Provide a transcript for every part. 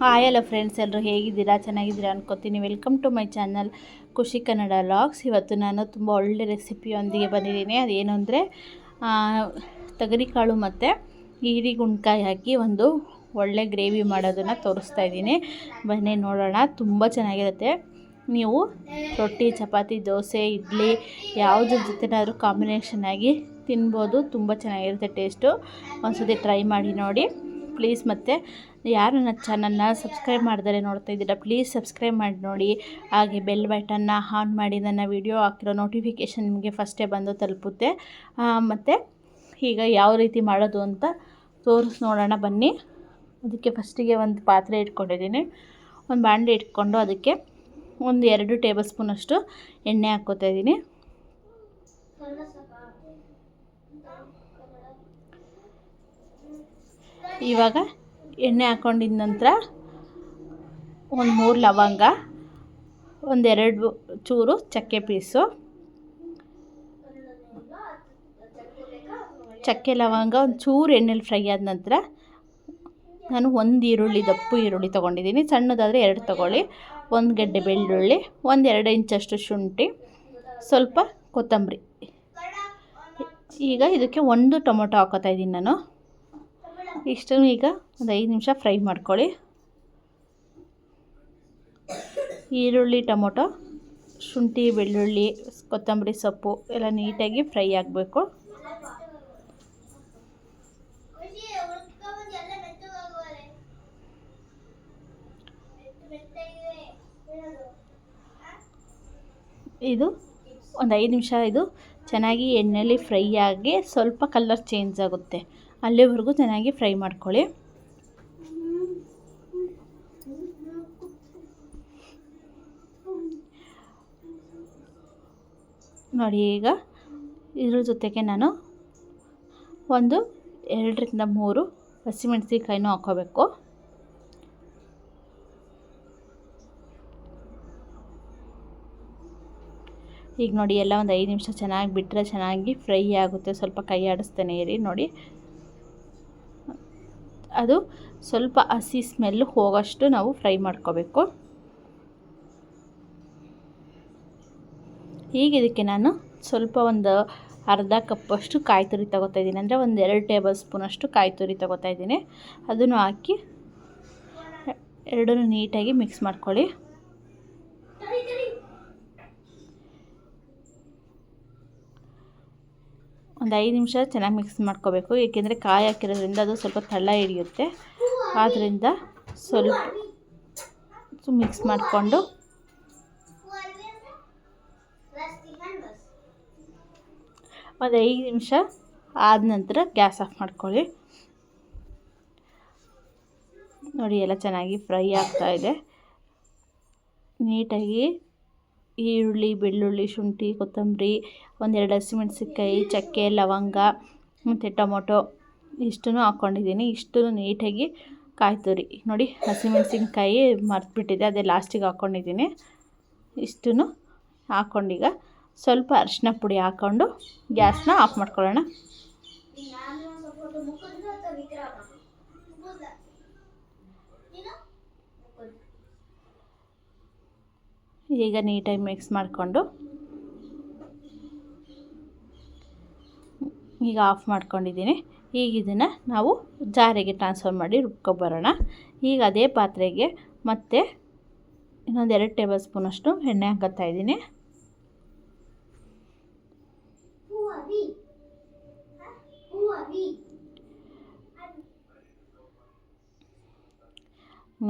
Hi ಎಲ್ಲ friends ಎಲ್ಲರೂ ಹೇಗಿದ್ದೀರಾ? ಚೆನ್ನಾಗಿದ್ದೀರಾ ಅನ್ಕೋತೀನಿ. ವೆಲ್ಕಮ್ ಟು ಮೈ ಚಾನಲ್ ಖುಷಿ ಕನ್ನಡ ಲಾಗ್ಸ್ ಇವತ್ತು ನಾನು ತುಂಬ ಒಳ್ಳೆ ರೆಸಿಪಿಯೊಂದಿಗೆ ಬಂದಿದ್ದೀನಿ. ಅದೇನು ಅಂದರೆ ತೊಗರಿಕಾಳು ಮತ್ತು ಈರಿಗುಣ್ಕಾಯಿ ಹಾಕಿ ಒಂದು ಒಳ್ಳೆ ಗ್ರೇವಿ ಮಾಡೋದನ್ನು ತೋರಿಸ್ತಾ ಇದ್ದೀನಿ. ಬನ್ನಿ ನೋಡೋಣ. ತುಂಬ ಚೆನ್ನಾಗಿರುತ್ತೆ. ನೀವು ರೊಟ್ಟಿ, ಚಪಾತಿ, ದೋಸೆ, ಇಡ್ಲಿ, ಯಾವುದ್ರ ಜೊತೆನಾದರೂ ಕಾಂಬಿನೇಷನ್ ಆಗಿ ತಿನ್ಬೋದು. ತುಂಬ ಚೆನ್ನಾಗಿರುತ್ತೆ ಟೇಸ್ಟು ಒಂದ್ಸತಿ ಟ್ರೈ ಮಾಡಿ ನೋಡಿ. ಪ್ಲೀಸ್ ಮತ್ತು ಯಾರು ನನ್ನ ಚಾನಲ್ನ ಸಬ್ಸ್ಕ್ರೈಬ್ ಮಾಡಿದರೆ ನೋಡ್ತಾ ಇದ್ದೀರಾ ಪ್ಲೀಸ್ ಸಬ್ಸ್ಕ್ರೈಬ್ ಮಾಡಿ ನೋಡಿ. ಹಾಗೆ ಬೆಲ್ ಬಟನ್ನ ಆನ್ ಮಾಡಿ ನನ್ನ ವಿಡಿಯೋ ಹಾಕಿರೋ ನೋಟಿಫಿಕೇಷನ್ ನಿಮಗೆ ಫಸ್ಟೇ ಬಂದು ತಲುಪುತ್ತೆ. ಮತ್ತು ಈಗ ಯಾವ ರೀತಿ ಮಾಡೋದು ಅಂತ ತೋರಿಸಿ ನೋಡೋಣ ಬನ್ನಿ. ಅದಕ್ಕೆ ಫಸ್ಟಿಗೆ ಒಂದು ಪಾತ್ರೆ ಇಟ್ಕೊಂಡಿದ್ದೀನಿ. ಒಂದು ಬಾಣಲೆ ಇಟ್ಕೊಂಡು ಅದಕ್ಕೆ ಒಂದು ಎರಡು ಟೇಬಲ್ ಸ್ಪೂನಷ್ಟು ಎಣ್ಣೆ ಹಾಕ್ಕೋತಾ ಇದ್ದೀನಿ. ಇವಾಗ ಎಣ್ಣೆ ಹಾಕ್ಕೊಂಡಿದ ನಂತರ ಒಂದು ಮೂರು ಲವಂಗ, ಒಂದೆರಡು ಚೂರು ಚಕ್ಕೆ ಪೀಸು, ಚಕ್ಕೆ ಲವಂಗ, ಒಂದು ಚೂರು ಎಣ್ಣೆಲಿ ಫ್ರೈ ಆದ ನಂತರ ನಾನು ಒಂದು ಈರುಳ್ಳಿ, ದಪ್ಪು ಈರುಳ್ಳಿ ತೊಗೊಂಡಿದ್ದೀನಿ. ಸಣ್ಣದಾದರೆ ಎರಡು ತೊಗೊಳ್ಳಿ. ಒಂದು ಗಡ್ಡೆ ಬೆಳ್ಳುಳ್ಳಿ, ಒಂದು ಎರಡು ಇಂಚಷ್ಟು ಶುಂಠಿ, ಸ್ವಲ್ಪ ಕೊತ್ತಂಬರಿ. ಈಗ ಇದಕ್ಕೆ ಒಂದು ಟೊಮೊಟೊ ಹಾಕೋತಾ ಇದ್ದೀನಿ ನಾನು. ಇಷ್ಟನ್ನು ಈಗ ಒಂದು ಐದು ನಿಮಿಷ ಫ್ರೈ ಮಾಡ್ಕೊಳ್ಳಿ. ಈರುಳ್ಳಿ, ಟೊಮೊಟೊ, ಶುಂಠಿ, ಬೆಳ್ಳುಳ್ಳಿ, ಕೊತ್ತಂಬರಿ ಸೊಪ್ಪು ಎಲ್ಲ ನೀಟಾಗಿ ಫ್ರೈ ಆಗಬೇಕು. ಇದು ಒಂದು ಐದು ನಿಮಿಷ ಇದು ಚೆನ್ನಾಗಿ ಎಣ್ಣೆಯಲ್ಲಿ ಫ್ರೈ ಆಗಿ ಸ್ವಲ್ಪ ಕಲರ್ ಚೇಂಜ್ ಆಗುತ್ತೆ. ಅಲ್ಲಿವರೆಗೂ ಚೆನ್ನಾಗಿ ಫ್ರೈ ಮಾಡ್ಕೊಳ್ಳಿ. ನೋಡಿ ಈಗ ಇದ್ರ ಜೊತೆಗೆ ನಾನು ಒಂದು ಎರಡರಿಂದ ಮೂರು ಹಸಿಮೆಣಸಿಕಾಯಿನೂ ಹಾಕ್ಕೋಬೇಕು. ಈಗ ನೋಡಿ ಎಲ್ಲ ಒಂದು ಐದು ನಿಮಿಷ ಚೆನ್ನಾಗಿ ಬಿಟ್ಟರೆ ಚೆನ್ನಾಗಿ ಫ್ರೈ ಆಗುತ್ತೆ. ಸ್ವಲ್ಪ ಕೈ ಆಡಿಸ್ತಾನೆ ಇರಿ ನೋಡಿ. ಅದು ಸ್ವಲ್ಪ ಹಸಿ ಸ್ಮೆಲ್ ಹೋಗೋಷ್ಟು ನಾವು ಫ್ರೈ ಮಾಡ್ಕೋಬೇಕು. ಈಗ ಇದಕ್ಕೆ ನಾನು ಸ್ವಲ್ಪ ಒಂದು ಅರ್ಧ ಕಪ್ಪಷ್ಟು ಕಾಯಿ ತುರಿ ತೊಗೋತಾ ಇದ್ದೀನಿ. ಅಂದರೆ ಒಂದು ಎರಡು ಟೇಬಲ್ ಸ್ಪೂನಷ್ಟು ಕಾಯಿ ತುರಿ ತಗೋತಾ ಇದ್ದೀನಿ. ಅದನ್ನು ಹಾಕಿ ಎರಡನ್ನೂ ನೀಟಾಗಿ ಮಿಕ್ಸ್ ಮಾಡ್ಕೊಳ್ಳಿ. ಒಂದು ಐದು ನಿಮಿಷ ಚೆನ್ನಾಗಿ ಮಿಕ್ಸ್ ಮಾಡ್ಕೋಬೇಕು. ಏಕೆಂದರೆ ಕಾಯಿ ಹಾಕಿರೋದ್ರಿಂದ ಅದು ಸ್ವಲ್ಪ ತಳ್ಳ ಹಿಡಿಯುತ್ತೆ. ಆದ್ದರಿಂದ ಸ್ವಲ್ಪ ಮಿಕ್ಸ್ ಮಾಡಿಕೊಂಡು ಒಂದು ಐದು ನಿಮಿಷ ಆದ ನಂತರ ಗ್ಯಾಸ್ ಆಫ್ ಮಾಡ್ಕೊಳ್ಳಿ. ನೋಡಿ, ಎಲ್ಲ ಚೆನ್ನಾಗಿ ಫ್ರೈ ಆಗ್ತಾ ಇದೆ. ನೀಟಾಗಿ ಈರುಳ್ಳಿ, ಬೆಳ್ಳುಳ್ಳಿ, ಶುಂಠಿ, ಕೊತ್ತಂಬರಿ, ಒಂದೆರಡು ಹಸಿಮೆಣ್ಸಿನ್ಕಾಯಿ, ಚಕ್ಕೆ, ಲವಂಗ ಮತ್ತು ಟೊಮೊಟೊ ಇಷ್ಟನ್ನು ಹಾಕ್ಕೊಂಡಿದ್ದೀನಿ. ಇಷ್ಟನ್ನು ನೀಟಾಗಿ ಕಾಯಿ ತುರಿ ನೋಡಿ, ಹಸಿಮೆಣ್ಸಿನ್ಕಾಯಿ ಮರೆತುಬಿಟ್ಟಿದೆ. ಅದೇ ಲಾಸ್ಟಿಗೆ ಹಾಕ್ಕೊಂಡಿದ್ದೀನಿ. ಇಷ್ಟನ್ನು ಹಾಕ್ಕೊಂಡೀಗ. ಸ್ವಲ್ಪ ಅರಿಶಿನ ಪುಡಿ ಹಾಕ್ಕೊಂಡು ಗ್ಯಾಸ್ನ ಆಫ್ ಮಾಡ್ಕೊಳ್ಳೋಣ. ಈಗ ನೀಟಾಗಿ ಮಿಕ್ಸ್ ಮಾಡಿಕೊಂಡು ಈಗ ಆಫ್ ಮಾಡ್ಕೊಂಡಿದ್ದೀನಿ. ಈಗ ಇದನ್ನು ನಾವು ಜಾರಿಗೆ ಟ್ರಾನ್ಸ್ಫರ್ ಮಾಡಿ ರುಬ್ಕೊಬರೋಣ. ಈಗ ಅದೇ ಪಾತ್ರೆಗೆ ಮತ್ತೆ ಇನ್ನೊಂದು ಎರಡು ಟೇಬಲ್ ಸ್ಪೂನಷ್ಟು ಎಣ್ಣೆ ಹಾಕತ್ತಾ ಇದ್ದೀನಿ.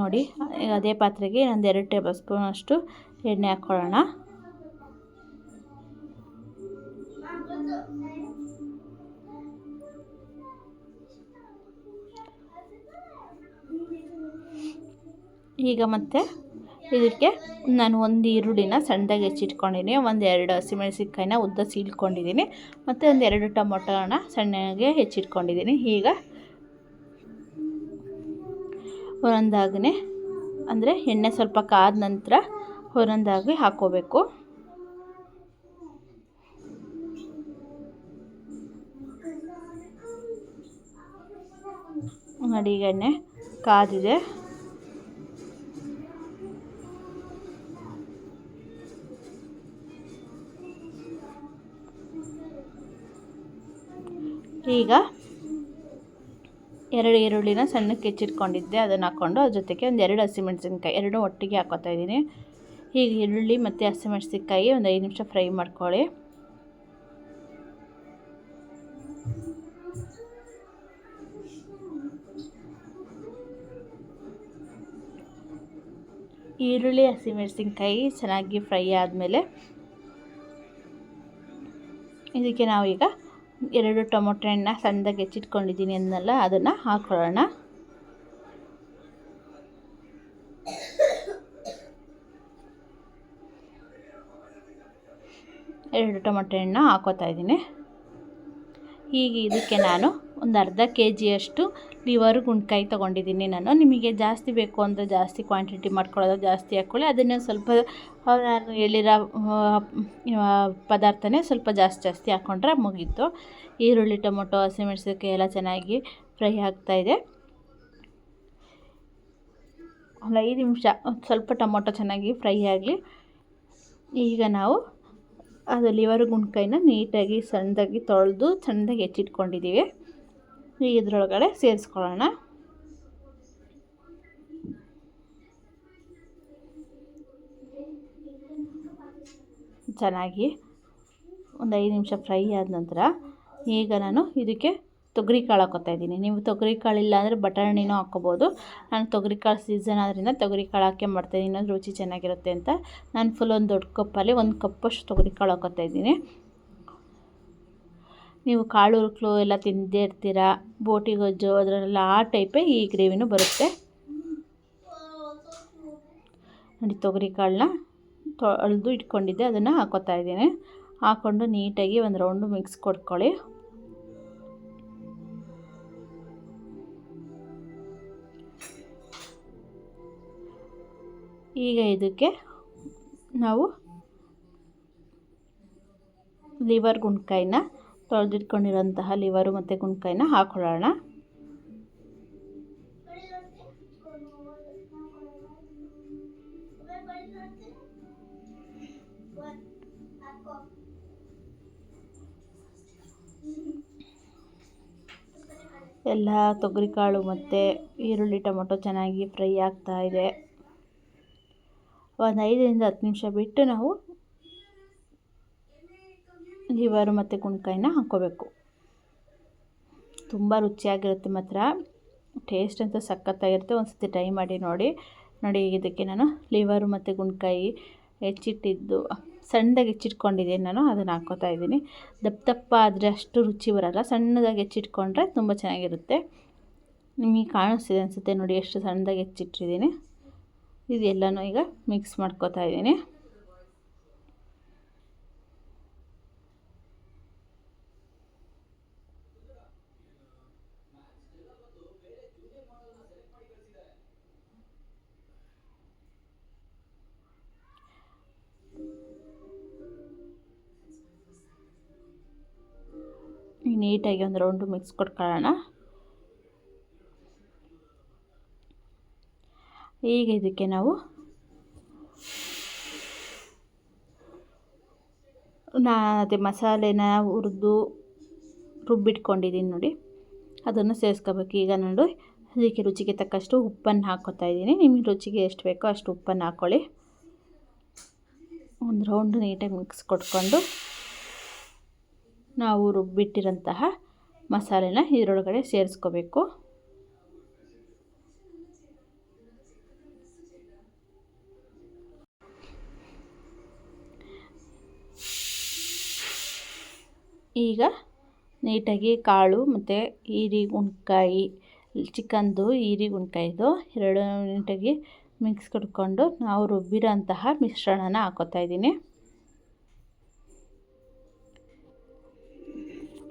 ನೋಡಿ, ಅದೇ ಪಾತ್ರೆಗೆ ಒಂದು ಎರಡು ಟೇಬಲ್ ಸ್ಪೂನಷ್ಟು ಎಣ್ಣೆ ಹಾಕ್ಕೊಳ್ಳೋಣ. ಈಗ ಮತ್ತೆ ಇದಕ್ಕೆ ನಾನು ಒಂದು ಈರುಳ್ಳಿನ ಸಣ್ಣದಾಗಿ ಹೆಚ್ಚಿಟ್ಕೊಂಡಿದ್ದೀನಿ, ಒಂದು ಎರಡು ಹಸಿಮೆಣಸಿನ್ಕಾಯಿನ ಉದ್ದ ಸೀಳ್ಕೊಂಡಿದ್ದೀನಿ, ಮತ್ತು ಒಂದು ಎರಡು ಟೊಮೊಟೊನ ಸಣ್ಣಗೆ ಹೆಚ್ಚಿಟ್ಕೊಂಡಿದ್ದೀನಿ. ಈಗ ಹೊರಂದಾಗನೆ ಅಂದರೆ ಎಣ್ಣೆ ಸ್ವಲ್ಪ ಕಾದ ನಂತರ ಹೊರಂದಾಗಿ ಹಾಕ್ಕೋಬೇಕು ಅಡಿಗೆಣ್ಣೆ ಕಾದಿದೆ. ಈಗ ಎರಡು ಈರುಳ್ಳಿನ ಸಣ್ಣಕ್ಕೆ ಹೆಚ್ಚಿಟ್ಕೊಂಡಿದ್ದೆ. ಅದನ್ನು ಹಾಕ್ಕೊಂಡು ಅದ್ರ ಜೊತೆಗೆ ಒಂದು ಎರಡು ಹಸಿಮೆಣಸಿನ್ಕಾಯಿ, ಎರಡು ಒಟ್ಟಿಗೆ ಹಾಕೋತಾ ಇದ್ದೀನಿ. ಈಗ ಈರುಳ್ಳಿ ಮತ್ತು ಹಸಿಮೆಣ್ಸಿನ್ಕಾಯಿ ಒಂದು ಐದು ನಿಮಿಷ ಫ್ರೈ ಮಾಡ್ಕೊಳ್ಳಿ. ಈರುಳ್ಳಿ, ಹಸಿಮೆಣಸಿನ್ಕಾಯಿ ಚೆನ್ನಾಗಿ ಫ್ರೈ ಆದಮೇಲೆ ಇದಕ್ಕೆ ನಾವೀಗ ಎರಡು ಟೊಮೊಟೊ ಹಣ್ಣು ಸಣ್ಣದಾಗಿ ಹೆಚ್ಚಿಟ್ಕೊಂಡಿದ್ದೀನಿ ಅಂದಲ್ಲ ಅದನ್ನು ಹಾಕೊಳ್ಳೋಣ. ಎರಡು ಟೊಮೊಟೊ ಹಣ್ಣು ಹಾಕೋತಾ ಇದ್ದೀನಿ. ಈಗ ಇದಕ್ಕೆ ನಾನು ಒಂದು ಅರ್ಧ ಕೆ ಜಿಯಷ್ಟು ಲಿವರ್ ಗುಂಡ್ಕಾಯಿ ತೊಗೊಂಡಿದ್ದೀನಿ ನಾನು. ನಿಮಗೆ ಜಾಸ್ತಿ ಬೇಕು ಅಂದರೆ ಜಾಸ್ತಿ ಕ್ವಾಂಟಿಟಿ ಮಾಡ್ಕೊಳ್ಳೋದು, ಜಾಸ್ತಿ ಹಾಕ್ಕೊಳ್ಳಿ. ಅದನ್ನು ಸ್ವಲ್ಪ, ನಾನು ಹೇಳಿರೋ ಪದಾರ್ಥನೇ ಸ್ವಲ್ಪ ಜಾಸ್ತಿ ಜಾಸ್ತಿ ಹಾಕ್ಕೊಂಡ್ರೆ ಮುಗೀತು. ಈರುಳ್ಳಿ, ಟೊಮೊಟೊ ಹಸಿಮೆಣ್ಸಿನ್ಕಾಯಿ ಎಲ್ಲ ಚೆನ್ನಾಗಿ ಫ್ರೈ ಆಗ್ತಾಯಿದೆ ಒಂದು ಐದು ನಿಮಿಷ ಸ್ವಲ್ಪ ಟೊಮೊಟೊ ಚೆನ್ನಾಗಿ ಫ್ರೈ ಆಗಲಿ. ಈಗ ನಾವು ಅದು ಲಿವರ್ ಗುಂಡ್ಕಾಯಿನ ನೀಟಾಗಿ ಸಣ್ಣದಾಗಿ ತೊಳೆದು ಸಣ್ಣದಾಗಿ ಹೆಚ್ಚಿಟ್ಕೊಂಡಿದ್ದೀವಿ. ಇದ್ರೊಳಗಡೆ ಸೇರಿಸ್ಕೊಳ್ಳೋಣ. ಚೆನ್ನಾಗಿ ಒಂದು ಐದು ನಿಮಿಷ ಫ್ರೈ ಆದ ನಂತರ ಈಗ ನಾನು ಇದಕ್ಕೆ ತೊಗರಿ ಕಾಳು ಹಾಕೋತಾ ಇದ್ದೀನಿ. ನೀವು ತೊಗರಿ ಕಾಳು ಇಲ್ಲ ಅಂದರೆ ಬಟಾಣಿನೂ ಹಾಕ್ಕೋಬೋದು. ನಾನು ತೊಗರಿ ಕಾಳು ಸೀಸನ್ ಆದ್ದರಿಂದ ತೊಗರಿ ಕಾಳು ಹಾಕಿ ಮಾಡ್ತಾಯಿದ್ದೀನಿ ರುಚಿ ಚೆನ್ನಾಗಿರುತ್ತೆ ಅಂತ. ನಾನು ಫುಲ್ ಒಂದು ದೊಡ್ಡ ಕಪ್ಪಲ್ಲಿ ಒಂದು ಕಪ್ಪಷ್ಟು ತೊಗರಿ ಕಾಳು ಹಾಕೋತಾ ಇದ್ದೀನಿ. ನೀವು ಕಾಳು ಉರುಕ್ಲು ಎಲ್ಲ ತಿಂದೇ ಇರ್ತೀರ? ಬೋಟಿ ಗೊಜ್ಜು ಅದರಲ್ಲೆಲ್ಲ ಆ ಟೈಪೇ ಈ ಗ್ರೇವಿನೂ ಬರುತ್ತೆ. ನೋಡಿ ತೊಗರಿ ಕಾಳನ್ನ ತೊಳೆದು ಇಟ್ಕೊಂಡಿದ್ದೆ, ಅದನ್ನು ಹಾಕೋತಾ ಇದ್ದೀನಿ. ಹಾಕ್ಕೊಂಡು ನೀಟಾಗಿ ಒಂದು ರೌಂಡು ಮಿಕ್ಸ್ ಕೊಡ್ಕೊಳ್ಳಿ. ಈಗ ಇದಕ್ಕೆ ನಾವು ಲಿವರ್ ಗುಂಡ್ಕಾಯಿನ ತೊಳೆದಿಟ್ಕೊಂಡಿರೋಂತಹ ಲಿವರು ಮತ್ತು ಗುಂಡ್ಕಾಯಿನ ಹಾಕೊಳ್ಳೋಣ. ಎಲ್ಲ ತೊಗರಿಕಾಳು ಮತ್ತು ಈರುಳ್ಳಿ ಟೊಮೊಟೊ ಚೆನ್ನಾಗಿ ಫ್ರೈ ಆಗ್ತಾ ಇದೆ. ಒಂದು ಐದರಿಂದ ಹತ್ತು ನಿಮಿಷ ಬಿಟ್ಟು ನಾವು ಲಿವರು ಮತ್ತು ಗುಂಡ್ಕಾಯಿನ ಹಾಕ್ಕೋಬೇಕು. ತುಂಬ ರುಚಿಯಾಗಿರುತ್ತೆ ಮಾತ್ರ. ಟೇಸ್ಟ್ ಅಂತೂ ಸಖತ್ತಾಗಿರುತ್ತೆ. ಒಂದು ಸರ್ತಿ ಟ್ರೈ ಮಾಡಿ ನೋಡಿ. ನೋಡಿ, ಇದಕ್ಕೆ ನಾನು ಲಿವರು ಮತ್ತು ಗುಣ್ಕಾಯಿ ಹೆಚ್ಚಿಟ್ಟಿದ್ದು, ಸಣ್ಣದಾಗಿ ಹೆಚ್ಚಿಟ್ಕೊಂಡಿದ್ದೀನಿ ನಾನು. ಅದನ್ನು ಹಾಕೋತಾ ಇದ್ದೀನಿ. ದಪ್ಪ ದಪ್ಪ ಆದರೆ ಅಷ್ಟು ರುಚಿ ಬರೋಲ್ಲ. ಸಣ್ಣದಾಗಿ ಹೆಚ್ಚಿಟ್ಕೊಂಡ್ರೆ ತುಂಬ ಚೆನ್ನಾಗಿರುತ್ತೆ. ನಿಮಗೆ ಕಾಣಿಸ್ತಿದೆ ಅನಿಸುತ್ತೆ ನೋಡಿ, ಎಷ್ಟು ಸಣ್ಣದಾಗಿ ಹೆಚ್ಚಿಟ್ಟಿದ್ದೀನಿ. ಇದೆಲ್ಲನೂ ಈಗ ಮಿಕ್ಸ್ ಮಾಡ್ಕೋತಾ ಇದ್ದೀನಿ. ನೀಟಾಗಿ ಒಂದು ರೌಂಡು ಮಿಕ್ಸ್ ಕೊಟ್ಕೊಳ್ಳೋಣ. ಈಗ ಇದಕ್ಕೆ ನಾವು ನಾ ಅದೇ ಮಸಾಲೆನ ಹುರಿದು ರುಬ್ಬಿಟ್ಕೊಂಡಿದ್ದೀನಿ ನೋಡಿ. ಅದನ್ನು ಸೇರಿಸ್ಕೋಬೇಕು. ಈಗ ನೋಡಿ, ಅದಕ್ಕೆ ರುಚಿಗೆ ತಕ್ಕಷ್ಟು ಉಪ್ಪನ್ನು ಹಾಕೋತಾ ಇದ್ದೀನಿ. ನಿಮಗೆ ರುಚಿಗೆ ಎಷ್ಟು ಬೇಕೋ ಅಷ್ಟು ಉಪ್ಪನ್ನು ಹಾಕ್ಕೊಳ್ಳಿ. ಒಂದು ರೌಂಡ್ ನೀಟಾಗಿ ಮಿಕ್ಸ್ ಕೊಟ್ಕೊಂಡು ನಾವು ರುಬ್ಬಿಟ್ಟಿರೋಂತಹ ಮಸಾಲೆನ ಇದರೊಳಗಡೆ ಸೇರಿಸ್ಕೋಬೇಕು. ಈಗ ನೀಟಾಗಿ ಕಾಳು ಮತ್ತು ಈರಿ ಉಣ್ಕಾಯಿ, ಚಿಕನ್ದು ಈರಿ ಉಣ್ಕಾಯಿದು ಎರಡು ನೀಟಾಗಿ ಮಿಕ್ಸ್ ಕಟ್ಕೊಂಡು ನಾವು ರುಬ್ಬಿರೋಂತಹ ಮಿಶ್ರಣನ ಹಾಕೋತಾ ಇದ್ದೀನಿ.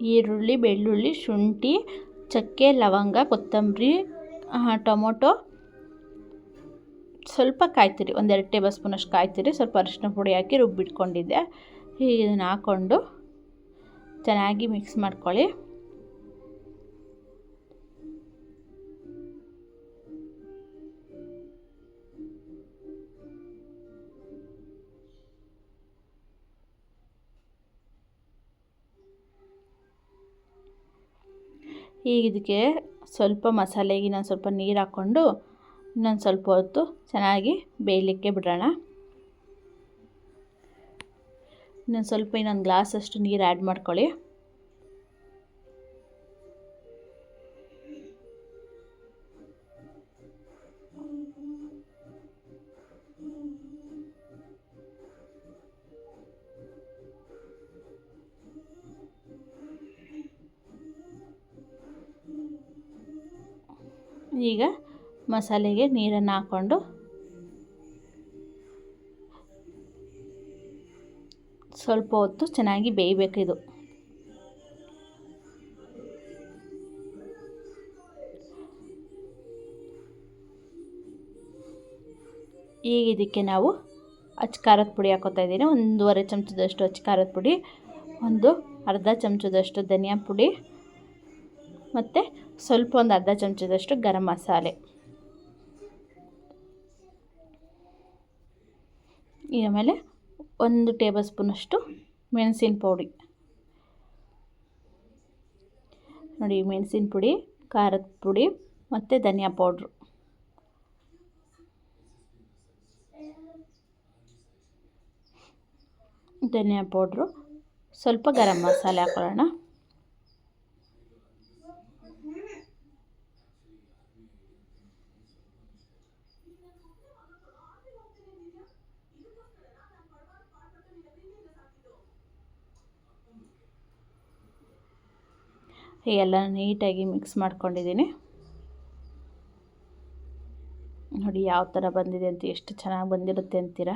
ಈರುಳ್ಳಿ, ಬೆಳ್ಳುಳ್ಳಿ, ಶುಂಠಿ, ಚಕ್ಕೆ, ಲವಂಗ, ಕೊತ್ತಂಬರಿ ಟೊಮೊಟೊ. ಸ್ವಲ್ಪ ಕಾಯ್ತಿರಿ, ಒಂದೆರಡು ಟೇಬಲ್ ಸ್ಪೂನಷ್ಟು ಕಾಯ್ತಿರಿ. ಸ್ವಲ್ಪ ಅರಿಶಿನ ಪುಡಿ ಹಾಕಿ ರುಬ್ಬಿಟ್ಕೊಂಡಿದ್ದೆ. ಇದನ್ನು ಹಾಕ್ಕೊಂಡು ಚೆನ್ನಾಗಿ ಮಿಕ್ಸ್ ಮಾಡ್ಕೊಳ್ಳಿ. ಈಗ ಇದಕ್ಕೆ ಸ್ವಲ್ಪ ಮಸಾಲೆಗೆ ಇನ್ನೊಂದು ಸ್ವಲ್ಪ ನೀರು ಹಾಕ್ಕೊಂಡು ಇನ್ನೊಂದು ಸ್ವಲ್ಪ ಹೊತ್ತು ಚೆನ್ನಾಗಿ ಬೇಯಲಿಕ್ಕೆ ಬಿಡೋಣ. ಇನ್ನೊಂದು ಸ್ವಲ್ಪ ಇನ್ನೊಂದು ಗ್ಲಾಸಷ್ಟು ನೀರು ಆ್ಯಡ್ ಮಾಡ್ಕೊಳ್ಳಿ. ಈಗ ಮಸಾಲೆಗೆ ನೀರನ್ನು ಹಾಕ್ಕೊಂಡು ಸ್ವಲ್ಪ ಹೊತ್ತು ಚೆನ್ನಾಗಿ ಬೇಯಬೇಕು ಇದು. ಈಗ ಇದಕ್ಕೆ ನಾವು ಅಚ್ಚ ಖಾರದ ಪುಡಿ ಹಾಕೋತಾ ಇದ್ದೀನಿ. ಒಂದೂವರೆ ಚಮಚದಷ್ಟು ಅಚ್ಚ ಖಾರದ ಪುಡಿ, ಒಂದು ಅರ್ಧ ಚಮಚದಷ್ಟು ಧನಿಯಾ ಪುಡಿ ಮತ್ತು ಸ್ವಲ್ಪ ಒಂದು ಅರ್ಧ ಚಮಚದಷ್ಟು ಗರಂ ಮಸಾಲೆ. ಆಮೇಲೆ ಒಂದು ಟೇಬಲ್ ಸ್ಪೂನಷ್ಟು ಮೆಣಸಿನ ಪುಡಿ. ನೋಡಿ, ಮೆಣಸಿನ ಪುಡಿ, ಖಾರದ ಪುಡಿ ಮತ್ತು ಧನಿಯಾ ಪೌಡ್ರು. ಧನಿಯಾ ಪೌಡ್ರು. ಸ್ವಲ್ಪ ಗರಂ ಮಸಾಲೆ ಹಾಕೊಳ್ಳೋಣ. ಎಲ್ಲ ನೀಟಾಗಿ ಮಿಕ್ಸ್ ಮಾಡ್ಕೊಂಡಿದ್ದೀನಿ. ನೋಡಿ ಯಾವ ಥರ ಬಂದಿದೆ ಅಂತ, ಎಷ್ಟು ಚೆನ್ನಾಗಿ ಬಂದಿರುತ್ತೆ ಅಂತೀರ?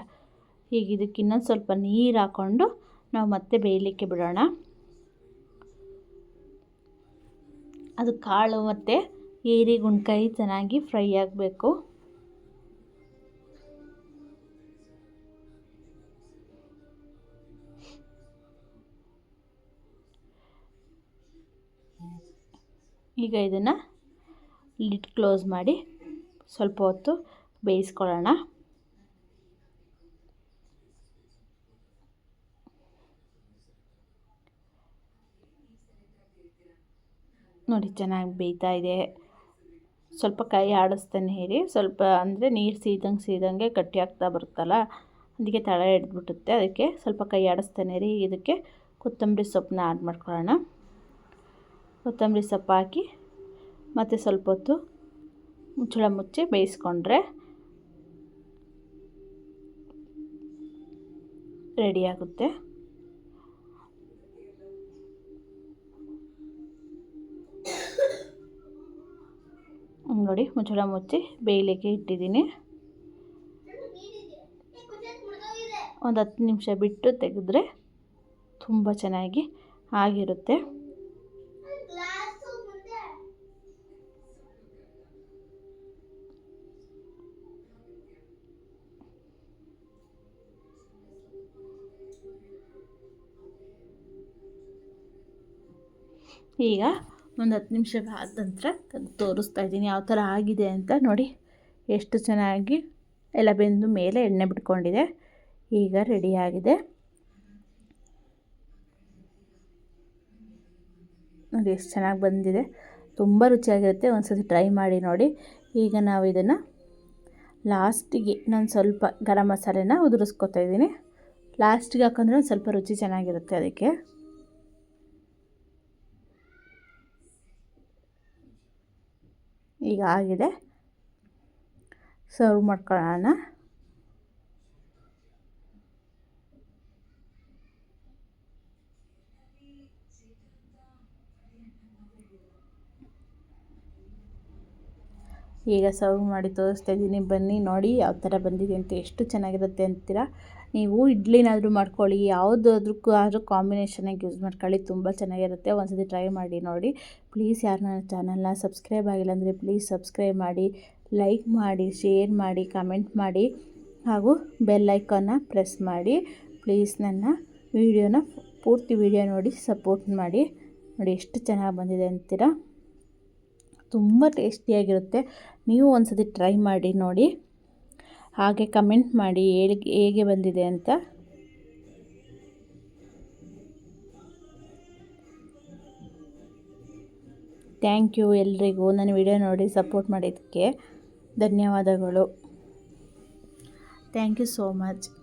ಈಗ ಇದಕ್ಕೆ ಇನ್ನೊಂದು ಸ್ವಲ್ಪ ನೀರು ಹಾಕ್ಕೊಂಡು ನಾವು ಮತ್ತೆ ಬೇಯಲಿಕ್ಕೆ ಬಿಡೋಣ. ಅದು ಕಾಳು ಮತ್ತು ಗುಣ್ಕಾಯಿ ಚೆನ್ನಾಗಿ ಫ್ರೈ ಆಗಬೇಕು. ಈಗ ಇದನ್ನು ಲಿಡ್ ಕ್ಲೋಸ್ ಮಾಡಿ ಸ್ವಲ್ಪ ಹೊತ್ತು ಬೇಯಿಸ್ಕೊಳ್ಳೋಣ. ನೋಡಿ ಚೆನ್ನಾಗಿ ಬೇಯ್ತಾ ಇದೆ. ಸ್ವಲ್ಪ ಕೈ ಆಡಿಸ್ತಾನೆ ಹೇರಿ ಸ್ವಲ್ಪ ಅಂದರೆ ನೀರು ಸೀದಂಗೆ ಸೀದಂಗೆ ಗಟ್ಟಿ ಆಗ್ತಾ ಬರುತ್ತಲ್ಲ, ಅದಕ್ಕೆ ತಳ ಹಿಡ್ದುಬಿಟ್ಟುತ್ತೆ ಅದಕ್ಕೆ ಸ್ವಲ್ಪ ಕೈ ಆಡಿಸ್ತಾನೆ ರೀ ಇದಕ್ಕೆ ಕೊತ್ತಂಬರಿ ಸೊಪ್ಪನ್ನ ಆ್ಯಡ್ ಮಾಡ್ಕೊಳ್ಳೋಣ. ಕೊತ್ತಂಬರಿ ಸೊಪ್ಪು ಹಾಕಿ ಮತ್ತು ಸ್ವಲ್ಪ ಹೊತ್ತು ಮುಚ್ಚಳ ಮುಚ್ಚಿ ಬೇಯಿಸ್ಕೊಂಡ್ರೆ ರೆಡಿಯಾಗುತ್ತೆ ನೋಡಿ ಮುಚ್ಚಳ ಮುಚ್ಚಿ ಬೇಯಲಿಕ್ಕೆ ಇಟ್ಟಿದ್ದೀನಿ. ಒಂದು ಹತ್ತು ನಿಮಿಷ ಬಿಟ್ಟು ತೆಗೆದ್ರೆ ತುಂಬ ಚೆನ್ನಾಗಿ ಆಗಿರುತ್ತೆ. ಈಗ ಒಂದು ಹತ್ತು ನಿಮಿಷ ಆದ ನಂತರ ತೋರಿಸ್ತಾ ಇದ್ದೀನಿ ಯಾವ ಥರ ಆಗಿದೆ ಅಂತ ನೋಡಿ. ಎಷ್ಟು ಚೆನ್ನಾಗಿ ಎಲ್ಲ ಬೆಂದು ಮೇಲೆ ಎಣ್ಣೆ ಬಿಟ್ಕೊಂಡಿದೆ. ಈಗ ರೆಡಿಯಾಗಿದೆ ನೋಡಿ ಎಷ್ಟು ಚೆನ್ನಾಗಿ ಬಂದಿದೆ. ತುಂಬ ರುಚಿಯಾಗಿರುತ್ತೆ. ಒಂದು ಸತಿ ಟ್ರೈ ಮಾಡಿ ನೋಡಿ. ಈಗ ನಾವು ಇದನ್ನು ಲಾಸ್ಟಿಗೆ ನಾನು ಸ್ವಲ್ಪ ಗರಂ ಮಸಾಲೆನ ಉದುರಿಸ್ಕೊತಾ ಇದ್ದೀನಿ. ಲಾಸ್ಟಿಗೆ ಹಾಕೊಂಡ್ರೆ ಒಂದು ಸ್ವಲ್ಪ ರುಚಿ ಚೆನ್ನಾಗಿರುತ್ತೆ ಅದಕ್ಕೆ. ಈಗ ಆಗಿದೆ. ಸರ್ವ್ ಮಾಡ್ಕೊಳ್ಳೋಣ. ಈಗ ಸರ್ವ್ ಮಾಡಿ ತೋರಿಸ್ತಾ ಇದ್ದೀನಿ. ಬನ್ನಿ, ನೋಡಿ ಯಾವ ಥರ ಬಂದಿದೆ ಅಂತ, ಎಷ್ಟು ಚೆನ್ನಾಗಿರುತ್ತೆ ಅಂತೀರಾ? ನೀವು ಇಡ್ಲಿನಾದರೂ ಮಾಡ್ಕೊಳ್ಳಿ ಯಾವುದಾದ್ರಕ್ಕೂ ಆದರೂ ಕಾಂಬಿನೇಷನಾಗಿ ಯೂಸ್ ಮಾಡ್ಕೊಳ್ಳಿ, ತುಂಬ ಚೆನ್ನಾಗಿರುತ್ತೆ. ಒಂದ್ಸತಿ ಟ್ರೈ ಮಾಡಿ ನೋಡಿ. ಪ್ಲೀಸ್ ಯಾರು ನನ್ನ ಚಾನಲ್ನ ಸಬ್ಸ್ಕ್ರೈಬ್ ಆಗಿಲ್ಲ ಅಂದರೆ ಪ್ಲೀಸ್ ಸಬ್ಸ್ಕ್ರೈಬ್ ಮಾಡಿ ಲೈಕ್ ಮಾಡಿ ಶೇರ್ ಮಾಡಿ ಕಮೆಂಟ್ ಮಾಡಿ, ಹಾಗೂ ಬೆಲ್ ಐಕಾನ್ನ ಪ್ರೆಸ್ ಮಾಡಿ. ಪ್ಲೀಸ್ ನನ್ನ ವಿಡಿಯೋನ ಪೂರ್ತಿ ವಿಡಿಯೋ ನೋಡಿ ಸಪೋರ್ಟ್ ಮಾಡಿ. ನೋಡಿ ಎಷ್ಟು ಚೆನ್ನಾಗಿ ಬಂದಿದೆ ಅಂತೀರಾ? ತುಂಬ ಟೇಸ್ಟಿಯಾಗಿರುತ್ತೆ. ನೀವು ಒಂದ್ಸತಿ ಟ್ರೈ ಮಾಡಿ ನೋಡಿ. ಹಾಗೆ ಕಮೆಂಟ್ ಮಾಡಿ ಹೇಳಿ, ಹೇಗೆ ಬಂದಿದೆ ಅಂತ. ಥ್ಯಾಂಕ್ ಯು ಎಲ್ರಿಗೂ. ನನ್ನ ವಿಡಿಯೋ ನೋಡಿ ಸಪೋರ್ಟ್ ಮಾಡಿದ್ದಕ್ಕೆ ಧನ್ಯವಾದಗಳು. Thank you so much.